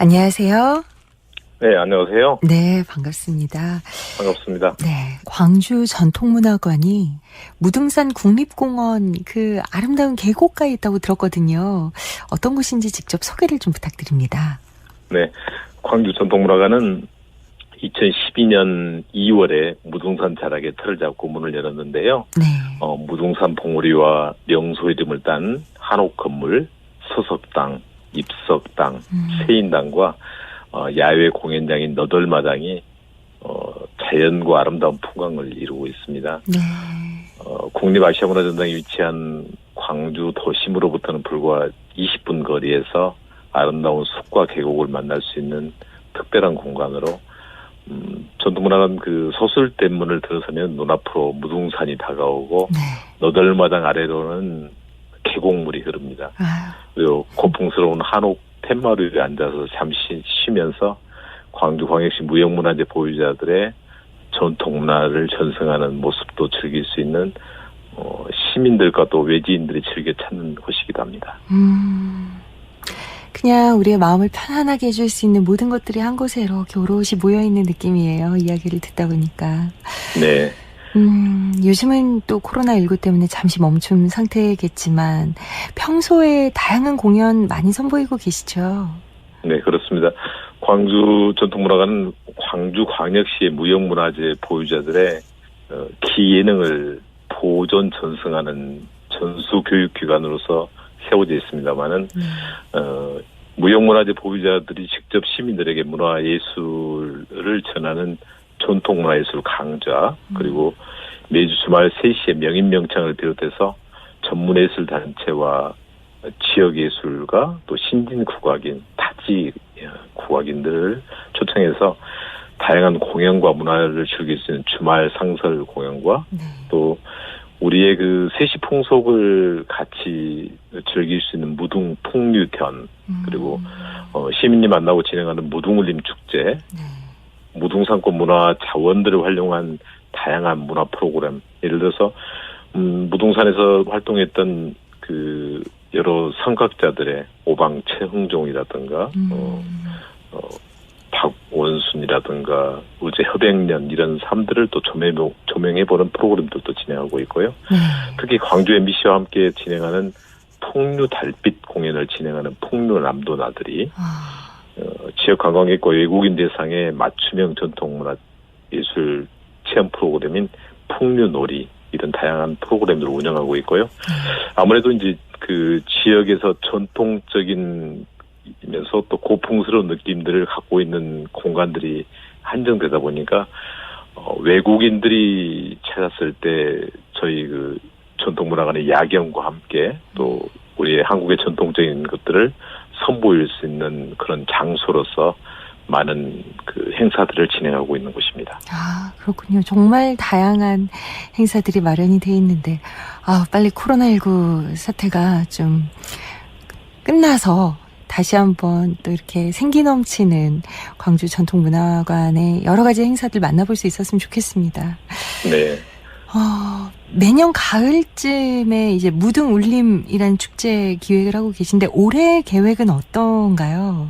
안녕하세요. 네, 안녕하세요. 네, 반갑습니다. 반갑습니다. 네, 광주 전통문화관이 무등산 국립공원 그 아름다운 계곡가에 있다고 들었거든요. 어떤 곳인지 직접 소개를 좀 부탁드립니다. 네, 광주 전통문화관은 2012년 2월에 무등산 자락에 틀을 잡고 문을 열었는데요. 네. 어, 무등산 봉우리와 명소 이름을 딴 한옥 건물, 서석당, 입석당, 음. 세인당과 어, 야외 공연장인 너덜마당이 어, 자연과 아름다운 풍광을 이루고 있습니다. 네. 어, 국립아시아문화전당이 위치한 광주 도심으로부터는 불과 20분 거리에서 아름다운 숲과 계곡을 만날 수 있는 특별한 공간으로 음, 전통문화관 그 소술대문을 들어서면 눈앞으로 무등산이 다가오고 네. 너덜마당 아래로는 계곡물이 흐릅니다. 아, 그리고 고풍스러운 한옥 팻마루에 앉아서 잠시 쉬면서 광주 광역시 무형문화재 보유자들의 전통 문화를 전승하는 모습도 즐길 수 있는 어, 시민들과 또 외지인들이 즐겨 찾는 곳이기도 합니다. 음. 그냥 우리의 마음을 편안하게 해줄 수 있는 모든 것들이 한 곳에 이렇게 오롯이 모여 있는 느낌이에요. 이야기를 듣다 보니까. 네, 음, 요즘은 또 코로나19 때문에 잠시 멈춘 상태겠지만 평소에 다양한 공연 많이 선보이고 계시죠? 네 그렇습니다. 광주 전통문화관은 광주광역시의 무형문화재 보유자들의 어, 기예능을 보존 전승하는 전수교육기관으로서 세워져 있습니다만은 네. 어, 무형문화재 보유자들이 직접 시민들에게 문화예술을 전하는 전통 문화예술 강좌 그리고 매주 주말 3시에 명인 명창을 비롯해서 전문예술 단체와 지역예술가 또 신진 국악인 타지 국악인들을 초청해서 다양한 공연과 문화를 즐길 수 있는 주말 상설 공연과 네. 또 우리의 그 세시 풍속을 같이 즐길 수 있는 무등 풍류견 음, 그리고 어, 시민이 만나고 진행하는 무등울림 축제, 네. 무등산권 문화 자원들을 활용한 다양한 문화 프로그램, 예를 들어서 음, 무등산에서 활동했던 그 여러 성각자들의 오방 최흥종이라든가 음, 어, 어, 박원순이라든가 우제 협행년 이런 삶들을 또 조명, 조명해보는 프로그램들도 진행하고 있고요. 네. 특히 광주 MBC와 함께 진행하는 풍류 달빛 공연을 진행하는 풍류 남도나들이 아, 어, 지역 관광객과 외국인 대상의 맞춤형 전통 문화 예술 체험 프로그램인 풍류놀이 이런 다양한 프로그램들을 운영하고 있고요. 아무래도 이제 그 지역에서 전통적인 이면서 또 고풍스러운 느낌들을 갖고 있는 공간들이 한정되다 보니까 어, 외국인들이 찾았을 때 저희 그 전통 문화관의 야경과 함께 또 우리의 한국의 전통적인 것들을 선보일 수 있는 그런 장소로서 많은 그 행사들을 진행하고 있는 곳입니다. 아, 그렇군요. 정말 다양한 행사들이 마련이 돼 있는데, 아, 빨리 코로나19 사태가 좀 끝나서 다시 한번 또 이렇게 생기 넘치는 광주 전통문화관의 여러 가지 행사들 만나볼 수 있었으면 좋겠습니다. 네. 어, 매년 가을쯤에 이제 무등 울림이라는 축제 기획을 하고 계신데 올해 계획은 어떤가요?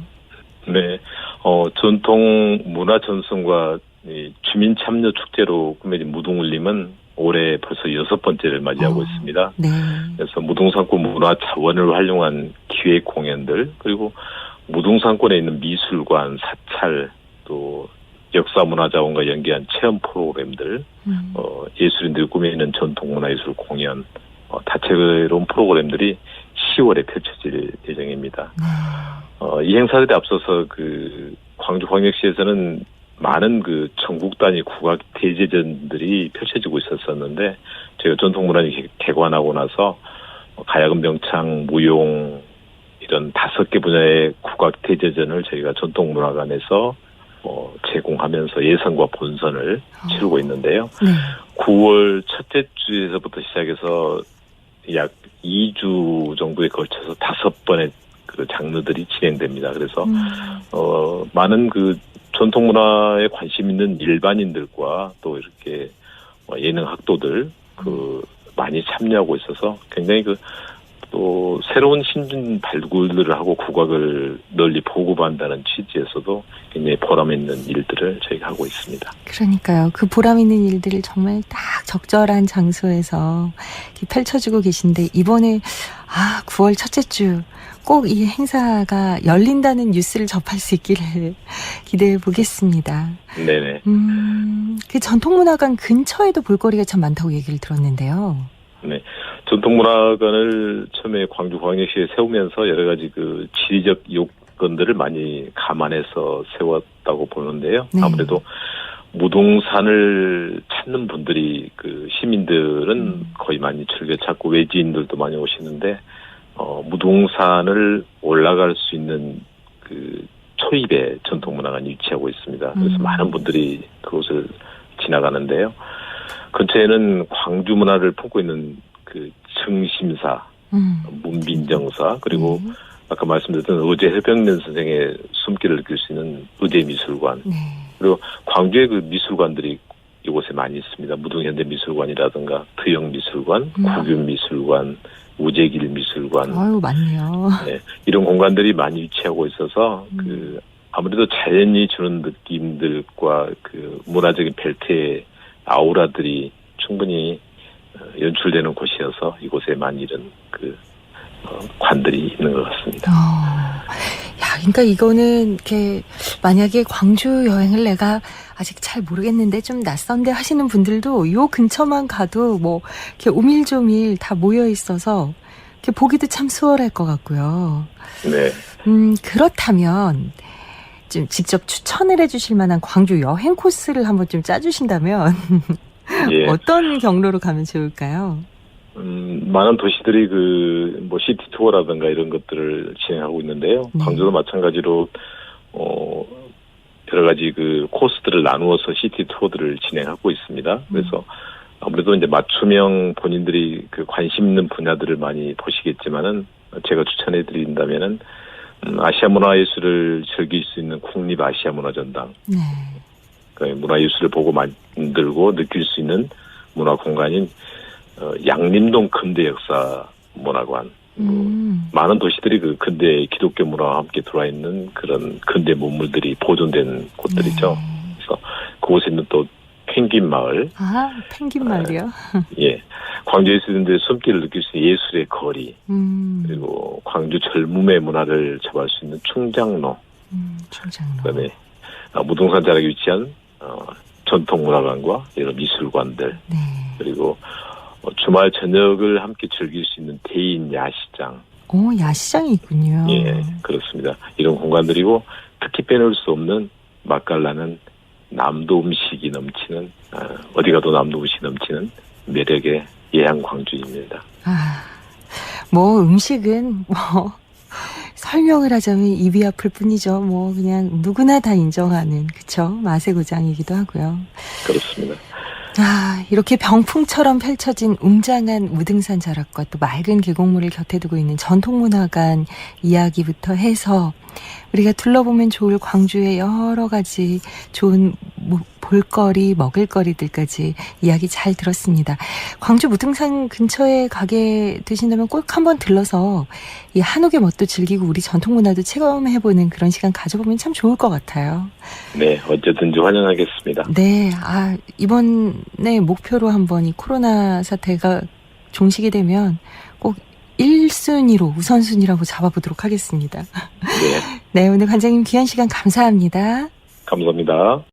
네. 어, 전통 문화 전승과 이 주민 참여 축제로 꾸며진 무등 울림은 올해 벌써 여섯 번째를 맞이하고 어. 있습니다. 네. 그래서 무등산권 문화 자원을 활용한 기획 공연들 그리고 무등산권에 있는 미술관, 사찰 또 역사 문화 자원과 연계한 체험 프로그램들 음, 어, 예술인들이 꾸미는 전통 문화 예술 공연, 어, 다채로운 프로그램들이 10월에 펼쳐질 예정입니다. 네. 어, 이 행사들에 앞서서 그 광주광역시에서는 많은 그 전국 단위 국악 대제전들이 펼쳐지고 있었었는데 저희가 전통문화를 개- 개관하고 나서 어, 가야금 명창, 무용 이런 다섯 개 분야의 국악 대제전을 저희가 전통문화관에서 어, 제공하면서 예선과 본선을 치르고 있는데요. 네. 9월 첫째 주에서부터 시작해서 약 2주 정도에 걸쳐서 다섯 번의 그 장르들이 진행됩니다. 그래서 음, 어 많은 그 전통 문화에 관심 있는 일반인들과 또 이렇게 어, 예능 학도들 그 많이 참여하고 있어서 굉장히 그 또 새로운 신진 발굴들을 하고 국악을 널리 보고한다는 취지에서도 굉장히 보람 있는 일들을 저희가 하고 있습니다. 그러니까요. 그 보람 있는 일들을 정말 딱 적절한 장소에서 펼쳐주고 계신데 이번에 아 9월 첫째 주 꼭 이 행사가 열린다는 뉴스를 접할 수 있기를 기대해 보겠습니다. 네네. 음, 그 전통문화관 근처에도 볼거리가 참 많다고 얘기를 들었는데요. 전통문화관을 처음에 광주 광역시에 세우면서 여러 가지 그 지리적 요건들을 많이 감안해서 세웠다고 보는데요. 네. 아무래도 무동산을 찾는 분들이 그 시민들은 음. 거의 많이 즐겨 찾고 외지인들도 많이 오시는데 어 무동산을 올라갈 수 있는 그 초입에 전통문화관이 위치하고 있습니다. 그래서 음. 많은 분들이 그곳을 지나가는데요. 근처에는 광주 문화를 품고 있는 그 증심사, 음. 문빈정사 그리고 네. 아까 말씀드렸던 의제 해병면 선생의 숨길을 느낄 수 있는 의제 미술관 네. 광주의 그 미술관들이 이곳에 많이 있습니다. 무등현대 미술관이라든가 트영 미술관, 음. 국윤미술관, 우재길 미술관 아유 많네요. 네, 이런 공간들이 많이 위치하고 있어서 음. 그 아무래도 자연이 주는 느낌들과 그 문화적인 벨트의 아우라들이 충분히 어, 연출되는 곳이어서 이곳에 많이 이런 그 어, 관들이 있는 것 같습니다. 어, 야, 그러니까 이거는 이렇게 만약에 광주 여행을 내가 아직 잘 모르겠는데 좀 낯선데 하시는 분들도 요 근처만 가도 뭐 이렇게 오밀조밀 다 모여 있어서 이렇게 보기도 참 수월할 것 같고요. 네. 음, 그렇다면 좀 직접 추천을 해주실 만한 광주 여행 코스를 한번 좀 짜주신다면 예. 어떤 경로로 가면 좋을까요? 음, 많은 도시들이 그, 뭐, 시티 투어라든가 이런 것들을 진행하고 있는데요. 네. 광주도 마찬가지로, 어, 여러 가지 그 코스들을 나누어서 시티 투어들을 진행하고 있습니다. 그래서 아무래도 이제 맞춤형 본인들이 그 관심 있는 분야들을 많이 보시겠지만은 제가 추천해 드린다면은 음, 아시아 문화예술을 즐길 수 있는 국립 아시아 문화전당, 네. 그 문화예술을 보고 만들고 느낄 수 있는 문화 공간인 어, 양림동 근대 역사 문화관. 뭐 음, 많은 도시들이 그 근대 기독교 문화와 함께 들어와 있는 그런 근대 문물들이 보존된 곳들이죠. 네. 그래서 그곳에 있는 또 펭귄 마을, 아, 펭귄 말이요. 예, 광주에 있는데 숨길을 느낄 수 있는 예술의 거리, 음, 그리고 광주 젊음의 문화를 접할 수 있는 충장로, 음, 충장로. 그다음에 어, 무등산 자락에 위치한 어, 전통문화관과 이런 미술관들, 네. 그리고 어, 주말 저녁을 함께 즐길 수 있는 대인 야시장, 오, 야시장이 있군요. 예, 그렇습니다. 이런 공간들이고 특히 빼놓을 수 없는 맛깔나는 남도 음식이 넘치는 아, 어디 가도 남도 음식이 넘치는 매력의 예양 광주입니다. 아, 뭐 음식은 뭐 설명을 하자면 입이 아플 뿐이죠. 뭐 그냥 누구나 다 인정하는 그쵸 맛의 고장이기도 하고요. 그렇습니다. 아, 이렇게 병풍처럼 펼쳐진 웅장한 무등산 자락과 또 맑은 계곡물을 곁에 두고 있는 전통문화관 이야기부터 해서 우리가 둘러보면 좋을 광주의 여러 가지 좋은 뭐 볼거리, 먹을거리들까지 이야기 잘 들었습니다. 광주 무등산 근처에 가게 되신다면 꼭 한번 들러서 이 한옥의 멋도 즐기고 우리 전통 문화도 체험해보는 그런 시간 가져보면 참 좋을 것 같아요. 네, 언제든지 환영하겠습니다. 네, 아, 이번에 목표로 한번 이 코로나 사태가 종식이 되면 꼭 1순위로, 우선순위라고 잡아보도록 하겠습니다. 네, 네, 오늘 관장님 귀한 시간 감사합니다. 감사합니다.